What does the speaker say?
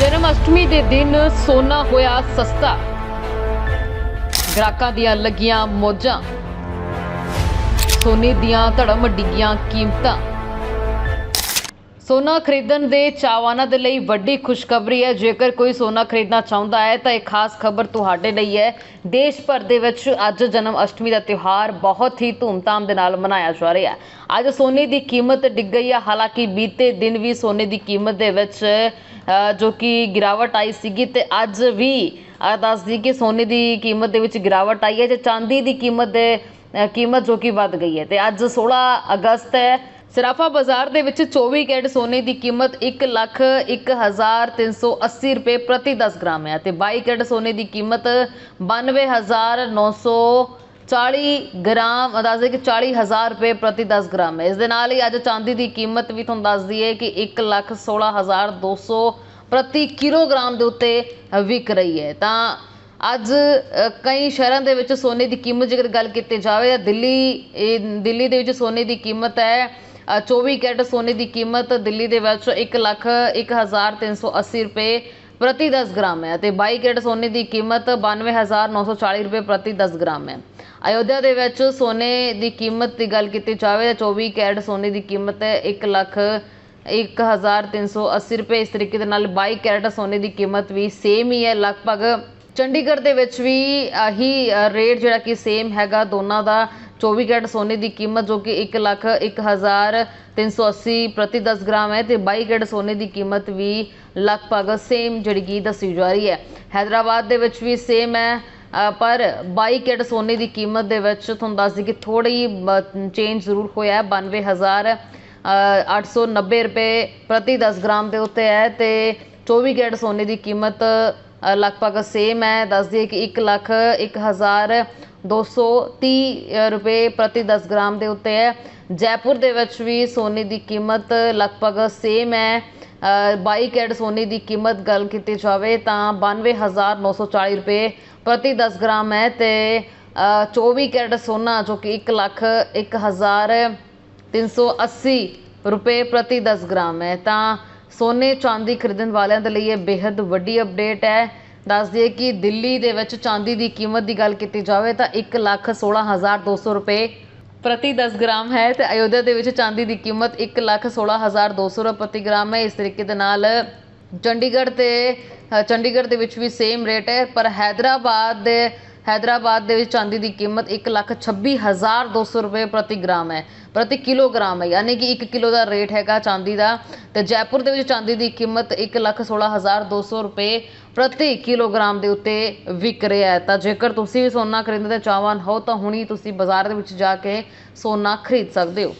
ਜਨਮ ਅਸ਼ਟਮੀ ਦੇ ਦਿਨ ਸੋਨਾ ਹੋਇਆ ਸਸਤਾ। ਗ੍ਰਾਹਕਾਂ ਦੀਆਂ ਲੱਗੀਆਂ ਮੌਜਾਂ। ਸੋਨੇ ਦੀਆਂ ਧੜਮ ਡਿੱਗੀਆਂ ਕੀਮਤਾਂ। ਸੋਨਾ ਖਰੀਦਣ ਦੇ ਚਾਹਵਾਨਾਂ ਦੇ ਲਈ ਵੱਡੀ ਖੁਸ਼ਖਬਰੀ ਹੈ। ਜੇਕਰ ਕੋਈ ਸੋਨਾ ਖਰੀਦਣਾ ਚਾਹੁੰਦਾ ਹੈ, ਤਾਂ ਇਹ ਖਾਸ ਖਬਰ ਤੁਹਾਡੇ ਲਈ ਹੈ। ਦੇਸ਼ ਭਰ ਦੇ ਵਿੱਚ ਅੱਜ ਜਨਮ ਅਸ਼ਟਮੀ ਦਾ ਤਿਉਹਾਰ ਬਹੁਤ ਹੀ ਧੂਮਧਾਮ ਦੇ ਨਾਲ ਮਨਾਇਆ ਜਾ ਰਿਹਾ ਹੈ। ਅੱਜ ਸੋਨੇ ਦੀ ਕੀਮਤ ਡਿੱਗ ਗਈ ਹੈ। ਹਾਲਾਂਕਿ ਬੀਤੇ ਦਿਨ ਵੀ ਸੋਨੇ ਦੀ ਕੀਮਤ ਦੇ ਵਿੱਚ ਜੋ ਕਿ ਗਿਰਾਵਟ ਆਈ ਸੀਗੀ ਤੇ ਅੱਜ ਵੀ ਦੱਸਦੀ ਕਿ ਸੋਨੇ ਦੀ ਕੀਮਤ ਦੇ ਵਿੱਚ ਗਿਰਾਵਟ ਆਈ ਹੈ। ਤੇ ਚਾਂਦੀ ਦੀ ਕੀਮਤ ਦੇ ਕੀਮਤ ਜੋ ਕਿ ਵੱਧ ਗਈ ਹੈ ਤੇ ਅੱਜ 16 ਅਗਸਤ ਹੈ। ਸਰਾਫਾ ਬਾਜ਼ਾਰ ਦੇ ਵਿੱਚ 24 ਕੈਰਟ ਸੋਨੇ ਦੀ ਕੀਮਤ 1 ਲੱਖ 1380 ਰੁਪਏ ਪ੍ਰਤੀ 10 ਗ੍ਰਾਮ ਹੈ ਤੇ 22 ਕੈਰਟ ਸੋਨੇ ਦੀ ਕੀਮਤ 92940 ਗ੍ਰਾਮ, ਅੰਦਾਜ਼ੇ ਕਿ 40000 ਰੁਪਏ ਪ੍ਰਤੀ 10 ਗ੍ਰਾਮ ਹੈ। ਇਸ ਦੇ ਨਾਲ ਹੀ ਅੱਜ ਚਾਂਦੀ ਦੀ ਕੀਮਤ ਵੀ ਤੁਹਾਨੂੰ ਦੱਸ ਦਈਏ ਕਿ 1 ਲੱਖ 16200 ਪ੍ਰਤੀ ਕਿਲੋਗ੍ਰਾਮ ਦੇ ਉੱਤੇ ਵਿਕ ਰਹੀ ਹੈ। ਤਾਂ ਅੱਜ ਕਈ ਸ਼ਹਿਰਾਂ ਦੇ ਵਿੱਚ ਸੋਨੇ ਦੀ ਕੀਮਤ ਜੇਕਰ ਗੱਲ ਕੀਤੀ ਜਾਵੇ ਤਾਂ ਦਿੱਲੀ ਦਿੱਲੀ ਦੇ ਵਿੱਚ ਸੋਨੇ ਦੀ ਕੀਮਤ ਹੈ 24 ਕੈਰਟ ਸੋਨੇ ਦੀ ਕੀਮਤ ਦਿੱਲੀ ਦੇ ਵਿੱਚ 1 ਲੱਖ 1380 ਰੁਪਏ ਪ੍ਰਤੀ 10 ਗ੍ਰਾਮ ਹੈ ਤੇ 22 ਕੈਰਟ ਸੋਨੇ ਦੀ ਕੀਮਤ 92940 ਰੁਪਏ ਪ੍ਰਤੀ 10 ਗ੍ਰਾਮ ਹੈ। ਅਯੋਧਿਆ ਦੇ ਵਿੱਚ ਸੋਨੇ ਦੀ ਕੀਮਤ ਦੀ ਗੱਲ ਕੀਤੀ ਜਾਵੇ ਤਾਂ 24 ਕੈਰਟ ਸੋਨੇ ਦੀ ਕੀਮਤ ਹੈ 1 ਲੱਖ 1380 ਰੁਪਏ। ਇਸ ਤਰੀਕੇ ਦੇ ਨਾਲ 22 ਕੈਰਟ ਸੋਨੇ ਦੀ ਕੀਮਤ ਵੀ ਸੇਮ ਹੀ ਹੈ। ਲਗਭਗ ਚੰਡੀਗੜ੍ਹ ਦੇ ਵਿੱਚ ਵੀ ਆਹੀ ਰੇਟ ਜਿਹੜਾ ਕਿ ਸੇਮ ਹੈਗਾ ਦੋਨਾਂ ਦਾ। 24 ਕੈਰਟ ਸੋਨੇ ਦੀ ਕੀਮਤ ਜੋ ਕਿ 1 ਲੱਖ 1380 ਪ੍ਰਤੀ 10 ਗ੍ਰਾਮ ਹੈ ਤੇ 22 ਕੈਰਟ ਸੋਨੇ ਦੀ ਕੀਮਤ ਵੀ ਲਗਭਗ ਸੇਮ ਜਿਹੜੀ ਕਿ ਦੱਸੀ ਜਾ ਰਹੀ ਹੈ। ਹੈਦਰਾਬਾਦ ਦੇ ਵਿੱਚ ਵੀ ਸੇਮ ਹੈ ਪਰ 22 ਕੈਰਟ ਸੋਨੇ ਦੀ ਕੀਮਤ ਦੇ ਵਿੱਚ ਤੁਹਾਨੂੰ ਦੱਸ ਦਈਏ ਕਿ ਥੋੜੀ ਚੇਂਜ ਜ਼ਰੂਰ ਹੋਇਆ ਹੈ 92000 ਅ, 890 ਰੁਪਏ ਪ੍ਰਤੀ 10 ਗ੍ਰਾਮ ਦੇ ਉੱਤੇ ਹੈ ਤੇ 24 ਕੈਰਟ ਸੋਨੇ ਦੀ ਕੀਮਤ ਲਗਭਗ ਸੇਮ ਹੈ। ਦੱਸ ਦਈਏ ਕਿ 1 ਲੱਖ 1230 ਰੁਪਏ ਪ੍ਰਤੀ 10 ਗ੍ਰਾਮ ਦੇ ਉੱਤੇ ਹੈ। ਜੈਪੁਰ ਦੇ ਵਿੱਚ ਵੀ ਸੋਨੇ ਦੀ ਕੀਮਤ ਲਗਭਗ ਸੇਮ ਹੈ। ਅ, 22 ਕੈਰਟ ਸੋਨੇ ਦੀ ਕੀਮਤ ਗੱਲ ਕੀਤੀ ਜਾਵੇ ਤਾਂ 92940 ਰੁਪਏ ਪ੍ਰਤੀ 10 ਗ੍ਰਾਮ ਹੈ ਤੇ ਅ, 24 ਕੈਰਟ ਸੋਨਾ ਜੋ ਕਿ 1 ਲੱਖ 1380 ਰੁਪਏ ਪ੍ਰਤੀ 10 ਗ੍ਰਾਮ ਹੈ। ਤਾਂ ਸੋਨੇ ਚਾਂਦੀ ਖਰੀਦਣ ਵਾਲਿਆਂ ਦੇ ਲਈ ਇਹ ਬੇहद ਵੱਡੀ ਅਪਡੇਟ ਹੈ। ਦੱਸ ਦਈਏ ਕਿ ਦਿੱਲੀ ਦੇ ਵਿੱਚ ਚਾਂਦੀ ਦੀ ਕੀਮਤ ਦੀ ਗੱਲ ਕੀਤੀ ਜਾਵੇ ਤਾਂ 1 ਲੱਖ 16200 ਰੁਪਏ ਪ੍ਰਤੀ 10 ਗ੍ਰਾਮ ਹੈ ਤੇ ਅਯੋਧਿਆ ਦੇ ਵਿੱਚ ਚਾਂਦੀ ਦੀ ਕੀਮਤ 1 ਲੱਖ 16200 ਰੁਪਏ ਪ੍ਰਤੀ ਗ੍ਰਾਮ ਹੈ। ਇਸ ਤਰੀਕੇ ਦੇ ਨਾਲ ਚੰਡੀਗੜ੍ਹ ਤੇ, ਚੰਡੀਗੜ੍ਹ ਦੇ ਵਿੱਚ ਵੀ ਸੇਮ ਰੇਟ ਹੈ, ਪਰ ਹੈਦਰਾਬਾਦ ਦੇ ਹੈਦਰਾਬਾਦ ਦੇ ਵਿੱਚ ਚਾਂਦੀ ਦੀ ਕੀਮਤ 126200 ਰੁਪਏ ਪ੍ਰਤੀ ਗ੍ਰਾਮ ਹੈ ਪ੍ਰਤੀ ਕਿਲੋਗ੍ਰਾਮ ਹੈ ਯਾਨੀ ਕਿ 1 ਕਿਲੋ ਦਾ ਰੇਟ ਹੈਗਾ ਚਾਂਦੀ ਦਾ ਤੇ ਜੈਪੁਰ ਦੇ ਵਿੱਚ ਚਾਂਦੀ ਦੀ ਕੀਮਤ 116200 ਰੁਪਏ ਪ੍ਰਤੀ ਕਿਲੋਗ੍ਰਾਮ ਦੇ ਉੱਤੇ ਵਿਕ ਰਿਹਾ ਹੈ ਤਾਂ ਜੇਕਰ ਤੁਸੀਂ ਵੀ ਸੋਨਾ ਖਰੀਦਣ ਦੇ ਚਾਹਵਾਨ ਹੋ ਤਾਂ ਹੁਣੀ ਤੁਸੀਂ ਬਾਜ਼ਾਰ ਦੇ ਵਿੱਚ ਜਾ ਕੇ ਸੋਨਾ ਖਰੀਦ ਸਕਦੇ ਹੋ